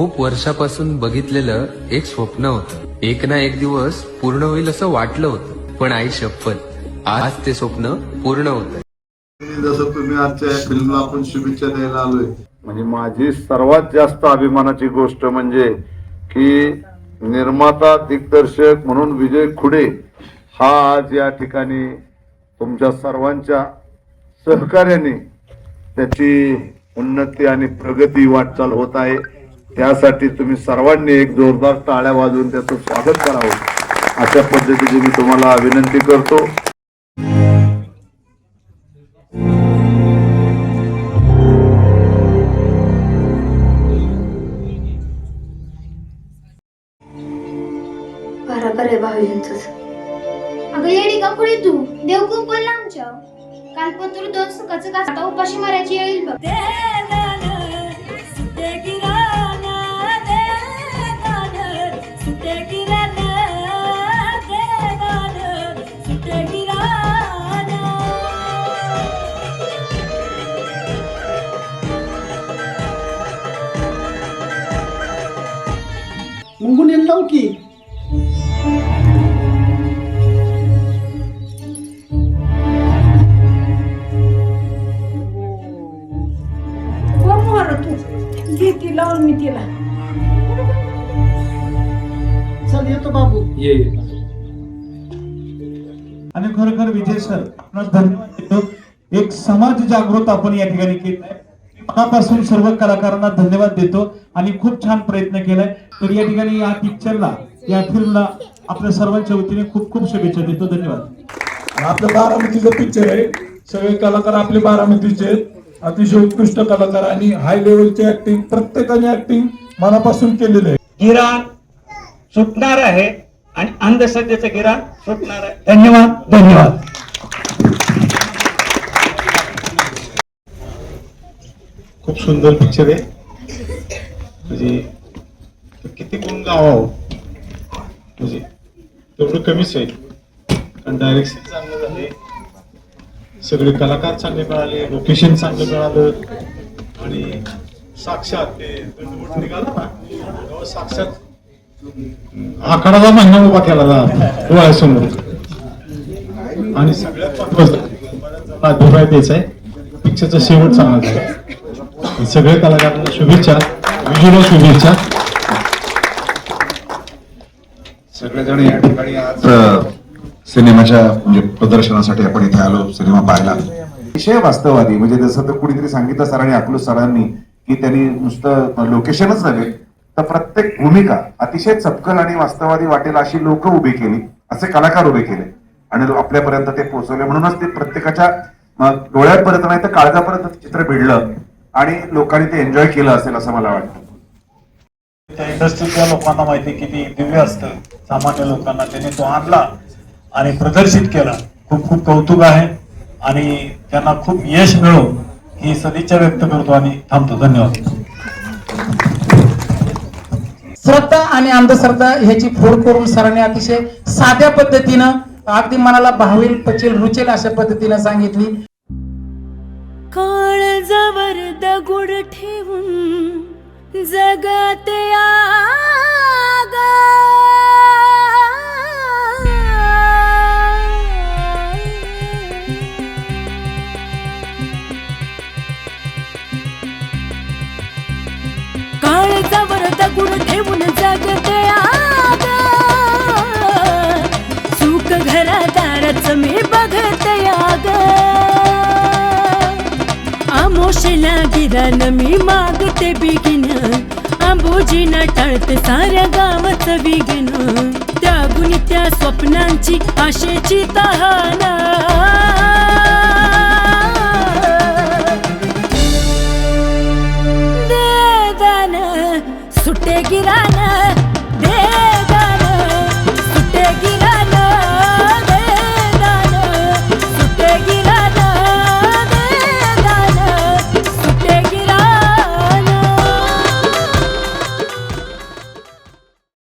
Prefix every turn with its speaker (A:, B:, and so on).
A: खूप वर्षापासून बघितलेलं एक स्वप्न होतं. एक ना एक दिवस पूर्ण होईल असं वाटलं होतं पण आई शपथ. आज ते स्वप्न पूर्ण होत.
B: जसं तुम्ही आजच्या फिल्मला आपण शुभेच्छा द्यायला आलोय.
C: म्हणजे माझी सर्वात जास्त अभिमानाची गोष्ट म्हणजे की निर्माता दिग्दर्शक म्हणून विजय खुडे हा आज या ठिकाणी तुमच्या सर्वांच्या सहकार्याने त्याची उन्नती आणि प्रगती वाटचाल होत आहे. त्यासाठी तुम्ही सर्वांनी एक जोरदार टाळ्या वाजवून त्याचं स्वागत करावं. अशा पद्धतीने मी तुम्हाला विनंती करतो.
D: बरोबर आहे
E: अगं येडी का तू? देव खूप बोलला आमच्या कालपत्र दोन सुखाचं का उपाशी मारायची येईल बघ.
F: येईल लावू की
G: तू लावून मी तिला.
F: चल येतो बाबू.
H: आणि खरोखर विजय सर आपणास धन्यवाद देतो. एक समाज जागृत आपण या ठिकाणी केलाय मनापासून सर्व कलाकारांना धन्यवाद देतो आणि खूप छान प्रयत्न केलाय. तर या ठिकाणी या पिक्चरला या फिल्मला आपल्या सर्वांच्या वतीने खूप खूप शुभेच्छा देतो. धन्यवाद.
I: आपलं बारामतीचं पिक्चर आहे. सगळे कलाकार आपले बारामतीचे आहेत. अतिशय उत्कृष्ट कलाकार आणि हाय लेवलची ऍक्टिंग प्रत्येकाने ऍक्टिंग मनापासून केलेलं आहे.
J: गिराण सुटणार आहे आणि अंधश्रद्धेचं गिराण सुटणार आहे. धन्यवाद धन्यवाद.
I: खूप सुंदर पिक्चर आहे. म्हणजे किती गुण गावावं म्हणजे तेवढं कमीच आहे. कारण डायरेक्शन चांगलं झाले सगळे कलाकार चांगले मिळाले लोकेशन चांगलं मिळालं. आणि साक्षात ते दंडवट निघाला ना. साक्षात आखाडाचा महिना उभा केला जा डोळ्यासमोर. आणि सगळ्यात महत्वाचं अभिप्राय द्यायचा आहे पिक्चरचा शेवट चांगला झाला. सगळे कलाकारांना शुभेच्छा. विजूला शुभेच्छा.
K: सगळेजण या ठिकाणी आज सिनेमाच्या म्हणजे प्रदर्शनासाठी आपण इथे आलो सिनेमा पाहायला विषय वास्तववादी म्हणजे जसं तर कुणीतरी सांगितलं सरांनी अकलूज सरांनी की त्यांनी नुसतं लोकेशनच नव्हे तर प्रत्येक भूमिका अतिशय चपकल आणि वास्तववादी वाटेल अशी लोक उभी केली असे कलाकार उभे केले. आणि आपल्यापर्यंत ते पोहोचवले म्हणूनच ते प्रत्येकाच्या डोळ्यापर्यंत नाही तर काळजापर्यंत चित्र भिडलं. आणि लोकांनी ते एन्जॉय केलं असेल असं मला वाटतं.
I: त्या इंडस्ट्रीतल्या लोकांना माहिती किती दिव्य असतं. सामान्य लोकांना त्याने तो आणला आणि प्रदर्शित केला खूप खूप कौतुक आहे. आणि त्यांना खूप यश मिळो ही सदिच्छा व्यक्त करतो आणि थांबतो. धन्यवाद.
F: श्रद्धा आणि अंधश्रद्धा ह्याची फोड करून सरांनी अतिशय साध्या पद्धतीनं अगदी मनाला भावेल पचेल रुचेल अशा पद्धतीनं सांगितली.
G: काळजावर दगुड ठेवून जगते आग काळजावर दगुड ठेवून जगते देला गिरान मी मागते बिगिन. आंबोजीना टळत साऱ्या गावाच बिगिन त्या गुणी त्या स्वप्नांची आशेची तहाना. गिराना